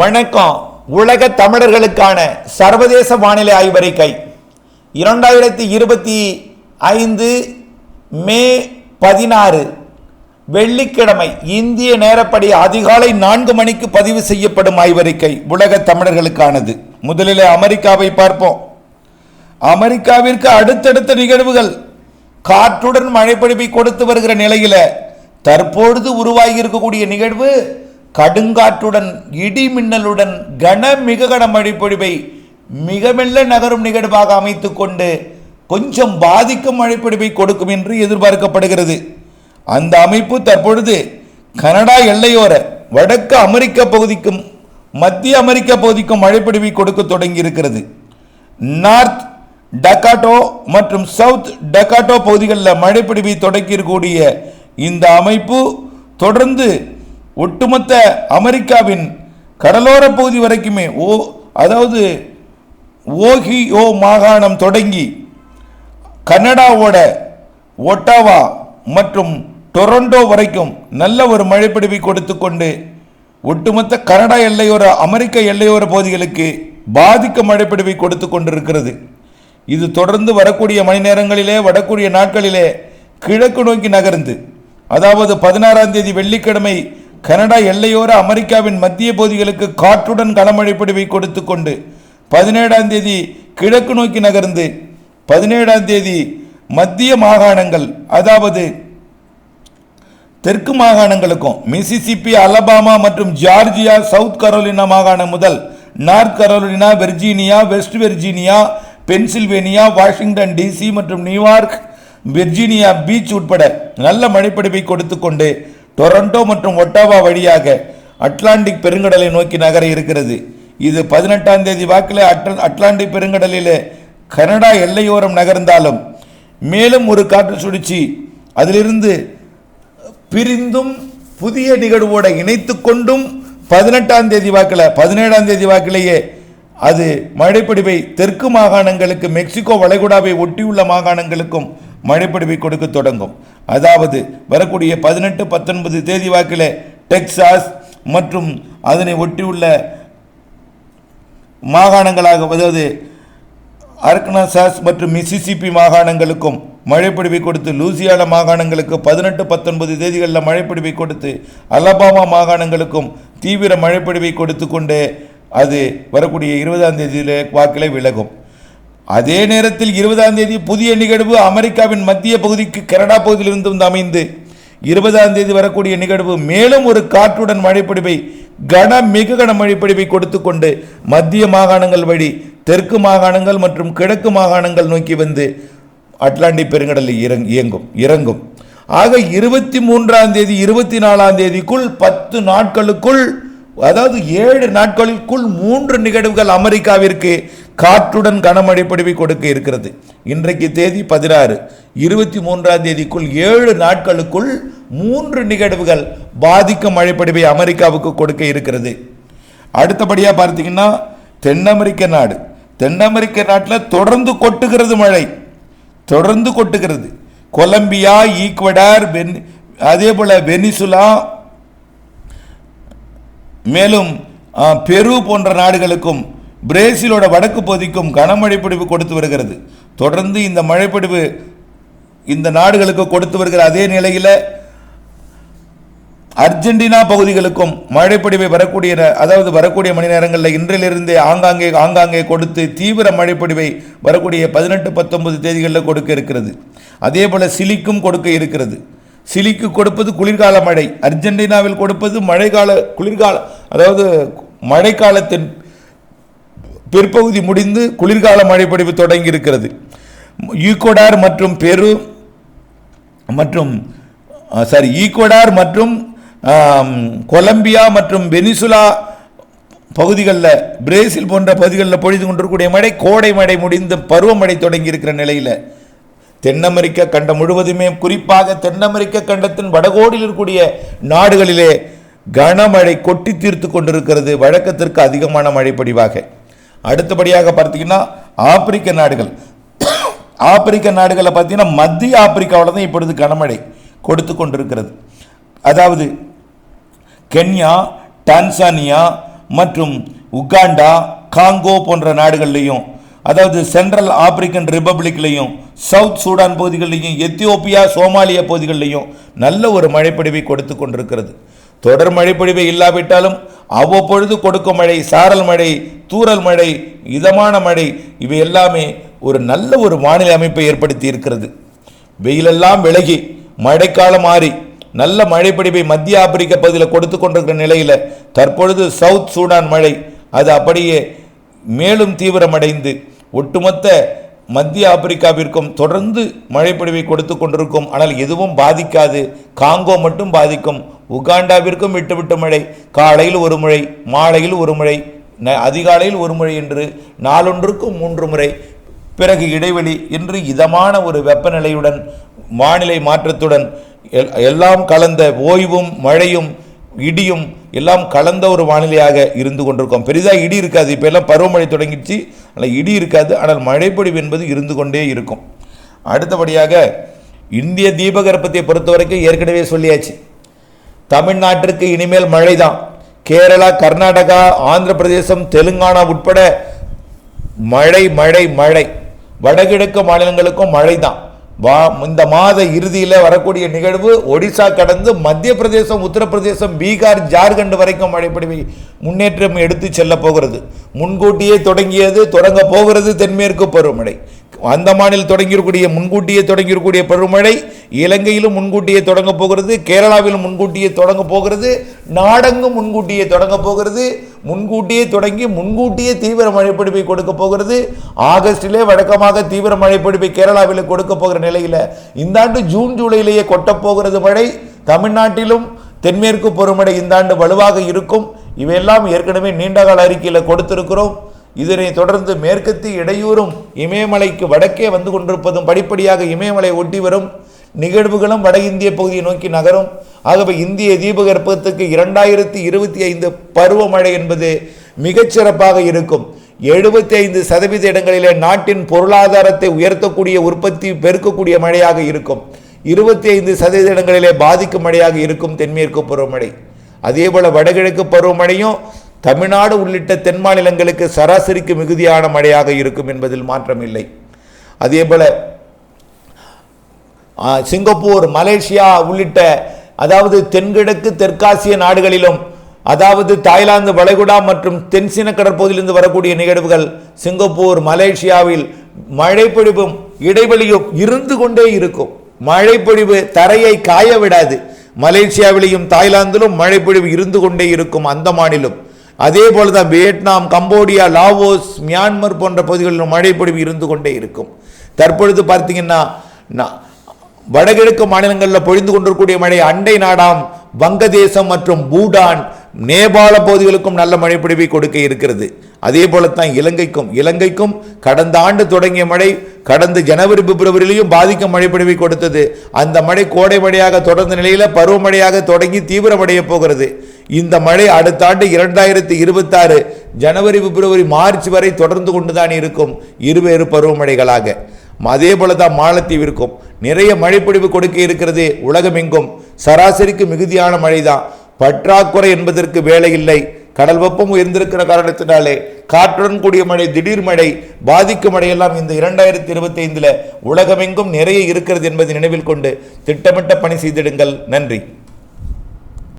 வணக்கம். உலக தமிழர்களுக்கான சர்வதேச வானிலை ஆய்வறிக்கை. இரண்டாயிரத்தி இருபத்தி ஐந்து மே பதினாறு வெள்ளிக்கிழமை இந்திய நேரப்படி அதிகாலை நான்கு மணிக்கு பதிவு செய்யப்படும் ஆய்வறிக்கை உலக தமிழர்களுக்கானது. முதலில் அமெரிக்காவை பார்ப்போம். அமெரிக்காவிற்கு அடுத்தடுத்த நிகழ்வுகள். காற்றுடன் மழைப்பொழிவை கொடுத்து வருகிற நிலையில் தற்பொழுது உருவாகி இருக்கக்கூடிய நிகழ்வு கடுங்காற்றுடன் இடி மின்னலுடன் கன மிக கன மழைப்பொழிவை மிக மெல்ல நகரும் நிகழ்வாக அமைத்துக் கொண்டு கொஞ்சம் பாதிக்கும் மழைப்பொழிவை கொடுக்கும் என்று எதிர்பார்க்கப்படுகிறது. அந்த அமைப்பு தற்பொழுது கனடா எல்லையோர வடக்கு அமெரிக்க பகுதிக்கும் மத்திய அமெரிக்க பகுதிக்கும் மழைப்பொழிவை கொடுக்க தொடங்கி இருக்கிறது நார்த் டக்காட்டோ மற்றும் சவுத் டக்காட்டோ பகுதிகளில் மழைப்பிடிவை தொடக்கியிருக்கக்கூடிய இந்த அமைப்பு தொடர்ந்து ஒட்டுமொத்த அமெரிக்காவின் கடலோர பகுதி வரைக்குமே ஓ அதாவது ஓஹியோ மாகாணம் தொடங்கி கனடாவோட ஒட்டாவா மற்றும் டொரண்டோ வரைக்கும் நல்ல ஒரு மழைப்பிடிவை கொடுத்து கொண்டு ஒட்டுமொத்த கனடா எல்லையோர அமெரிக்க எல்லையோர பகுதிகளுக்கு பாதிக்க மழைப்பிடிவை கொடுத்து கொண்டிருக்கிறது. இது தொடர்ந்து வரக்கூடிய மணி நேரங்களிலே வரக்கூடிய நாட்களிலே கிழக்கு நோக்கி நகர்ந்து அதாவது பதினாறாம் தேதி வெள்ளிக்கிழமை கனடா எல்லையோர அமெரிக்காவின் மத்திய பகுதிகளுக்கு காற்றுடன் கனமழை பொழிவை கொடுத்து கொண்டு பதினேழாம் தேதி கிழக்கு நோக்கி நகர்ந்து பதினேழாம் தேதி மத்திய மாகாணங்கள் அதாவது தெற்கு மாகாணங்களுக்கும் மிசிசிப்பி அலபாமா மற்றும் ஜார்ஜியா சவுத் கரோலினா மாகாணம் முதல் North Carolina Virginia West Virginia Pennsylvania Washington DC மற்றும் நியூயார்க் வெர்ஜீனியா பீச் உட்பட நல்ல மழைப்படிவை கொடுத்து கொண்டு டொரண்டோ மற்றும் ஒட்டாவா வழியாக அட்லாண்டிக் பெருங்கடலை நோக்கி நகர இருக்கிறது. இது பதினெட்டாம் தேதி வாக்கில் அட்ல அட்லாண்டிக் பெருங்கடலில் கனடா எல்லையோரம் நகர்ந்தாலும் மேலும் ஒரு காற்று சுழற்சி அதிலிருந்து பிரிந்தும் புதிய நிகழ்வோட இணைத்து கொண்டும் பதினெட்டாம் தேதி வாக்கில் பதினேழாம் தேதி வாக்கிலேயே அது மழைப்பிடிவை தெற்கு மாகாணங்களுக்கு மெக்சிகோ வளைகுடாவை ஒட்டியுள்ள மாகாணங்களுக்கும் மழைப்பிடிவை கொடுக்க தொடங்கும். அதாவது வரக்கூடிய பதினெட்டு பத்தொன்பது தேதி வாக்கில் டெக்சாஸ் மற்றும் அதனை ஒட்டியுள்ள மாகாணங்களாக அதாவது அர்கனசாஸ் மற்றும் மிசிசிபி மாகாணங்களுக்கும் மழைப்பிடிவை கொடுத்து லூசியானா மாகாணங்களுக்கு பதினெட்டு பத்தொன்பது தேதிகளில் மழைப்பிடிவை கொடுத்து அலபாமா மாகாணங்களுக்கும் தீவிர மழைப்பிடிவை கொடுத்து கொண்டு அது வரக்கூடிய இருபதாம் தேதியில் வாக்கில் விலகும். அதே நேரத்தில் இருபதாம் தேதி புதிய நிகழ்வு அமெரிக்காவின் மத்திய பகுதிக்கு கனடா பகுதியிலிருந்து வந்து அமைந்து இருபதாம் தேதி வரக்கூடிய நிகழ்வு மேலும் ஒரு காற்றுடன் மழைப்பிடிவை கன மிக கன மழைப்பிடிவை கொடுத்து கொண்டு மத்திய மாகாணங்கள் வழி தெற்கு மாகாணங்கள் மற்றும் கிழக்கு மாகாணங்கள் நோக்கி வந்து அட்லாண்டிக் பெருங்கடலில் இறங் இயங்கும் இறங்கும். ஆக இருபத்தி மூன்றாம் தேதி இருபத்தி நாலாம் தேதிக்குள் பத்து நாட்களுக்குள் அதாவது ஏழு நாட்களுக்குள் மூன்று நிகழ்வுகள் அமெரிக்காவிற்கு காற்றுடன் கனமழை பொழிவை கொடுக்க இருக்கிறது. இன்றைக்கு தேதி பதினாறு. இருபத்தி மூன்றாம் தேதிக்குள் ஏழு நாட்களுக்குள் மூன்று நிகழ்வுகள் பாதிக்கும் மழைப்பொழிவை அமெரிக்காவுக்கு கொடுக்க இருக்கிறது. அடுத்தபடியாக பார்த்தீங்கன்னா தென் அமெரிக்க நாடு. தென் அமெரிக்க நாட்டில் தொடர்ந்து கொட்டுகிறது மழை. தொடர்ந்து கொட்டுகிறது. கொலம்பியா ஈக்வடார் வென் அதே போல் வெனிசுலா மேலும் பெரு போன்ற நாடுகளுக்கும் பிரேசிலோட வடக்கு பகுதிக்கும் கனமழை பொழிவு கொடுத்து வருகிறது. தொடர்ந்து இந்த மழைப்பொழிவு இந்த நாடுகளுக்கு கொடுத்து வருகிற அதே நிலையில் அர்ஜென்டினா பகுதிகளுக்கும் மழைப்பொழிவை வரக்கூடிய அதாவது வரக்கூடிய மணி நேரங்களில் இன்றிலிருந்தே ஆங்காங்கே ஆங்காங்கே கொடுத்து தீவிர மழைப்பொழிவை வரக்கூடிய பதினெட்டு பத்தொன்பது தேதிகளில் கொடுக்க இருக்கிறது. அதே போல் சிலிக்கும் கொடுக்க இருக்கிறது. சிலிக்கு கொடுப்பது குளிர்கால மழை. அர்ஜென்டினாவில் கொடுப்பது மழைக்கால குளிர்கால அதாவது மழைக்காலத்தின் பிற்பகுதி முடிந்து குளிர்கால மழைப்பொழிவு தொடங்கி இருக்கிறது மற்றும் பெரு மற்றும் சாரி ஈக்குவடார் மற்றும் கொலம்பியா மற்றும் வெனிசுலா பகுதிகளில் பிரேசில் போன்ற பகுதிகளில் பொழிந்து கொண்டிருக்கக்கூடிய மழை கோடை மழை முடிந்து பருவமழை தொடங்கி இருக்கிற நிலையில் தென் அமெரிக்க கண்டம் முழுவதுமே குறிப்பாக தென் அமெரிக்க கண்டத்தின் வடகோடியில் இருக்கக்கூடிய நாடுகளிலே கனமழை கொட்டி தீர்த்து கொண்டிருக்கிறது. வழக்கத்திற்கு அதிகமான மழை பொழிவாக அடுத்தபடியாக பார்த்தீங்கன்னா ஆப்பிரிக்க நாடுகள். ஆப்பிரிக்க நாடுகளில் பார்த்தீங்கன்னா மத்திய ஆப்பிரிக்காவில் தான் இப்பொழுது கனமழை கொடுத்து கொண்டிருக்கிறது. அதாவது கென்யா டான்சானியா மற்றும் உகாண்டா காங்கோ போன்ற நாடுகள்லையும் அதாவது சென்ட்ரல் ஆப்பிரிக்கன் ரிப்பப்ளிக்லையும் சவுத் சூடான் பகுதிகளிலையும் எத்தியோப்பியா சோமாலியா பகுதிகளிலையும் நல்ல ஒரு மழைப்பொழிவை கொடுத்து கொண்டிருக்கிறது. தொடர் மழைப்பொழிவை இல்லாவிட்டாலும் அவ்வப்பொழுது கொடுக்கும் மழை சாரல் மழை தூறல் மழை இதமான மழை இவை எல்லாமே ஒரு நல்ல ஒரு வானிலை அமைப்பை ஏற்படுத்தி இருக்கிறது. வெயிலெல்லாம் விலகி மழைக்காலம் மாறி நல்ல மழைப்பொழிவை மத்திய ஆப்பிரிக்க பகுதியில் கொடுத்து கொண்டிருக்கிற நிலையில் தற்பொழுது சவுத் சூடான் மழை அது அப்படியே மேலும் தீவிரமடைந்து ஒட்டுமொத்த மத்திய ஆப்பிரிக்காவிற்கும் தொடர்ந்து மழைப்பொழிவை கொடுத்து கொண்டிருக்கும் ஆனால் எதுவும் பாதிக்காது. காங்கோ மட்டும் பாதிக்கும். உகாண்டாவிற்கும் விட்டுவிட்டு மழை. காலையில் ஒரு முறை மாலையில் ஒரு முறை ந- அதிகாலையில் ஒரு முறை என்று நாளொன்றுக்கும் மூன்று முறை. பிறகு இடைவெளி என்று இதமான ஒரு வெப்பநிலையுடன் வானிலை மாற்றத்துடன் எல்லாம் கலந்த ஓய்வும் மழையும் இடியும் எல்லாம் கலந்த ஒரு வானிலையாக இருந்து கொண்டிருக்கும். பெரிதாக இடி இருக்காது. இப்போ எல்லாம் பருவமழை தொடங்கிடுச்சு. ஆனால் இடி இருக்காது. ஆனால் மழைப்பொழிவு என்பது இருந்து கொண்டே இருக்கும். அடுத்தபடியாக இந்திய தீபகற்பத்தை பொறுத்த வரைக்கும் ஏற்கனவே சொல்லியாச்சு. தமிழ்நாட்டிற்கு இனிமேல் மழை தான் கேரளா கர்நாடகா ஆந்திர பிரதேசம் தெலுங்கானா உட்பட மழை மழை மழை. வடகிழக்கு மாநிலங்களுக்கும் மழை தான் வா இந்த மாத இறுதியில் வரக்கூடிய நிகழ்வு ஒடிசா கடந்து மத்திய பிரதேசம் உத்தரப்பிரதேசம் பீகார் ஜார்க்கண்ட் வரைக்கும் அடிப்படை முன்னேற்றம் எடுத்து செல்ல போகிறது. முன்கூட்டியே தொடங்கியது தொடங்க போகிறது தென்மேற்கு பருவமழை. அந்தமானில் தொடங்கியிருக்கூடிய முன்கூட்டியே தொடங்கியிருக்கூடிய பருவமழை இலங்கையிலும் முன்கூட்டியே தொடங்க போகிறது கேரளாவிலும் முன்கூட்டியே தொடங்க போகிறது நாடெங்கும் முன்கூட்டியே தொடங்க போகிறது. முன்கூட்டியே தொடங்கி முன்கூட்டியே தீவிர மழைப்பிடிப்பை கொடுக்க போகிறது. ஆகஸ்டிலே வழக்கமாக தீவிர மழைப்பிடிப்பை கேரளாவில் கொடுக்க போகிற நிலையில் இந்த ஆண்டு ஜூன் ஜூலையிலேயே கொட்டப் போகிறது மழை. தமிழ்நாட்டிலும் தென்மேற்கு பருவமழை இந்த ஆண்டு வலுவாக இருக்கும். இவையெல்லாம் ஏற்கனவே நீண்டகால அறிக்கையில் கொடுத்திருக்கிறோம். இதனை தொடர்ந்து மேற்கத்திய இடையூறும் இமயமலைக்கு வடக்கே வந்து கொண்டிருப்பதும் படிப்படியாக இமயமலை ஒட்டி வரும். நிகழ்வுகளும் வட இந்திய பகுதியை நோக்கி நகரும். ஆகவே இந்திய தீபகற்பத்துக்கு இரண்டாயிரத்தி இருபத்தி ஐந்து பருவமழை என்பது மிகச்சிறப்பாக இருக்கும். எழுபத்தி ஐந்து சதவீத இடங்களிலே நாட்டின் பொருளாதாரத்தை உயர்த்தக்கூடிய உற்பத்தி பெருக்கக்கூடிய மழையாக இருக்கும். இருபத்தி ஐந்து சதவீத இடங்களிலே பாதிக்கும் மழையாக இருக்கும் தென்மேற்கு பருவமழை. அதேபோல வடகிழக்கு பருவமழையும் தமிழ்நாடு உள்ளிட்ட தென் மாநிலங்களுக்கு சராசரிக்கு மிகுதியான மழையாக இருக்கும் என்பதில் மாற்றமில்லை. அதேபோல சிங்கப்பூர் மலேசியா உள்ளிட்ட அதாவது தென்கிழக்கு தெற்காசிய நாடுகளிலும் அதாவது தாய்லாந்து வளைகுடா மற்றும் தென்சீன கடற்பகுதியிலிருந்து வரக்கூடிய நிகழ்வுகள் சிங்கப்பூர் மலேசியாவில் மழைப்பொழிவும் இடைவெளியும் இருந்து கொண்டே இருக்கும். மழைப்பொழிவு தரையை காய விடாது. மலேசியாவிலையும் தாய்லாந்திலும் மழைப்பொழிவு இருந்து கொண்டே இருக்கும் அந்த மாநிலம். அதே போலதான் வியட்நாம் கம்போடியா லாவோஸ் மியான்மர் போன்ற பகுதிகளிலும் மழைப்பொழிவு இருந்து கொண்டே இருக்கும். தற்பொழுது பார்த்தீங்கன்னா வடகிழக்கு மாநிலங்களில் பொழிந்து கொண்டிருக்கூடிய மழை அண்டை நாடாம் வங்கதேசம் மற்றும் பூடான் நேபாள பகுதிகளுக்கும் நல்ல மழைப்பொழிவை கொடுக்க இருக்கிறது. அதே போலத்தான் இலங்கைக்கும் இலங்கைக்கும் கடந்த ஆண்டு தொடங்கிய மழை கடந்த ஜனவரி பிப்ரவரியிலையும் பாதிக்கும் மழைப்பொழிவை கொடுத்தது. அந்த மழை கோடை மழையாக தொடர்ந்த நிலையில் பருவமழையாக தொடங்கி தீவிரமடைய போகிறது. இந்த மழை அடுத்த ஆண்டு இரண்டாயிரத்தி இருபத்தாறு ஜனவரி பிப்ரவரி மார்ச் வரை தொடர்ந்து கொண்டுதான் இருக்கும் இருவேறு பருவமழைகளாக அதே போல தான் மாலத்தீவிற்கும் நிறைய மழைப்பொழிவு கொடுக்க இருக்கிறது உலகமெங்கும். சராசரிக்கு மிகுதியான மழைதான். பற்றாக்குறை என்பதற்கு வேலை இல்லை. கடல் வெப்பம் உயர்ந்திருக்கிற காரணத்தினாலே காற்றுடன் கூடிய மழை திடீர் மழை பாதிக்கும் மழையெல்லாம் இந்த இரண்டாயிரத்தி இருபத்தி ஐந்தில் உலகமெங்கும் நிறைய இருக்கிறது என்பதை நினைவில் கொண்டு திட்டமிட்ட பணி செய்திடுங்கள். நன்றி.